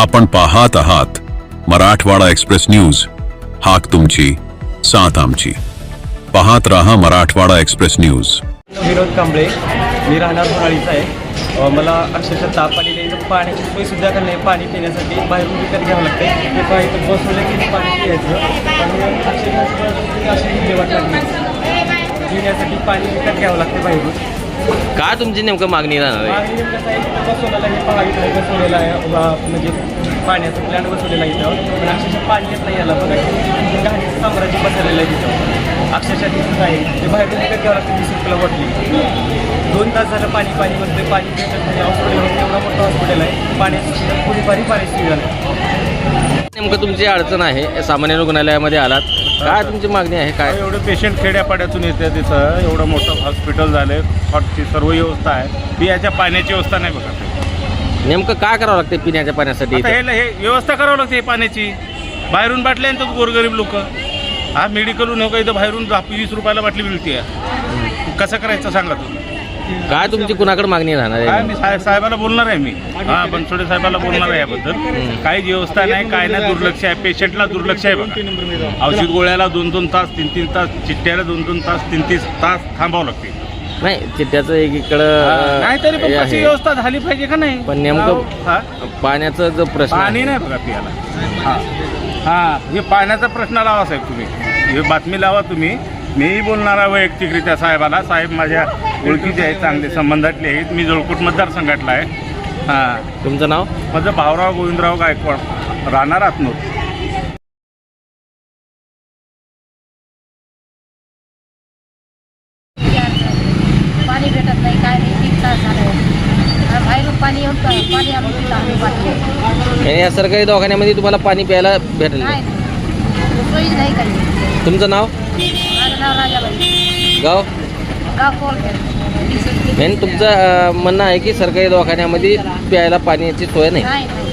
आपण पाहत आहात मराठवाडा एक्सप्रेस न्यूज. हाक तुमची साथ आमची. पाहत राहा मराठवाडा एक्सप्रेस न्यूज. विनोद कांबळे मी राहणार होणाळीचा आहे. मला अक्षरशः ताप आलेली पाण्याची सोयसुद्धा का नाही पाणी पिण्यासाठी बाहेरून विकत घ्यावं लागते. ते पाहिजे इथं बसवलं की पाणी पियायचं आणि अक्षरशः अशी विल्हेवाट लागली पिण्यासाठी पाणी विकत घ्यावं लागते बाहेरून. का तुमची नेमकं मागणी राहणार आहे? मागणी नेमकं काय इथं बसवलेलं आहे पहा इथं बसवलेलं आहे अ, म्हणजे पाण्याचं प्लॅन बसवलेला आहे इथं. पण अक्षरशः पाणी येत नाही याला बघा. घाणीचं साम्राज्य बसवलेलं आहे तिथं. अक्षरशः आहे. ते बाहेरून विकत घ्यावं लागतं वीस रुपयाला वाटली दोन तास झालं पाणी पाणी म्हणते पाणी भेटत नाही. हॉस्पिटल एवढं मोठं हॉस्पिटल आहे. पाण्याची सुविधा थोडीफारी पाण्याची सुविधा नाही नेमकं तुमची अडचण आहे सामान्य रुग्णालयामध्ये आलात. काय तुमची मागणी आहे? काय? एवढं पेशंट खेड्यापाड्यातून येते तिथं. एवढं मोठं हॉस्पिटल झालं. हॉटची सर्व व्यवस्था आहे. पियाच्या पाण्याची व्यवस्था नाही बघा. नेमकं काय करावं लागते पिण्याच्या पाण्यासाठी आता? हे हे व्यवस्था करावं लागते हे पाण्याची. बाहेरून बाटल्या आणतात गोरगरीब लोक. हा मेडिकलहून हो का इथं बाहेरून वीस रुपयाला बाटली मिळते कसं करायचं सांगा तुम्ही? काय तुमची कुणाकडे मागणी राहणार काय आहे मी साहेब साहेबाला बोलणार आहे मी. हा बनसोडे साहेबाला बोलणार आहे याबद्दल. काही व्यवस्था नाही काय नाही दुर्लक्ष आहे. पेशंटला दुर्लक्ष आहे बघा. औषध गोळ्याला दोन दोन तास तीन तीन तास चिठ्ठ्याला दोन दोन तास तीन तीन तास थांबावं लागते. नाही चिट्ट्याचं एक इकडं नाही तरी पण हे आहे. व्यवस्था झाली पाहिजे का नाही? पण नेमकं हा? पाण्याचा जो प्रश्न पाणी आहे, नाही बघा पियाला. हा. हा हे पाण्याचा प्रश्न लावा साहेब तुम्ही. हे बातमी लावा तुम्ही. मीही बोलणार आहे वैयक्तिकरित्या साहेबाला. साहेब माझ्या ओळखीचे आहेत चांगले संबंधातले आहेत. मी जळकोट मतदारसंघातला आहे. हां. तुमचं नाव? माझं भावराव गोविंदराव गायकवाड राहणार आतनूर. पाणी भेटत नाही काय नाही तीन तास झालं. बाहेरून पाणी येऊन पाणी आणून पिलं आम्ही बाटली आणि या सरकारी दवाखान्यामध्ये तुम्हाला पाणी प्यायला भेटेल नाही. सोयीच नाही काही. तुमचं नाव? माझं नाव राजाबाई. गाव? आणि तुमचं म्हणणं आहे की सरकारी दवाखान्यामध्ये प्यायला पाण्याची सोय नाही. नाही नाही.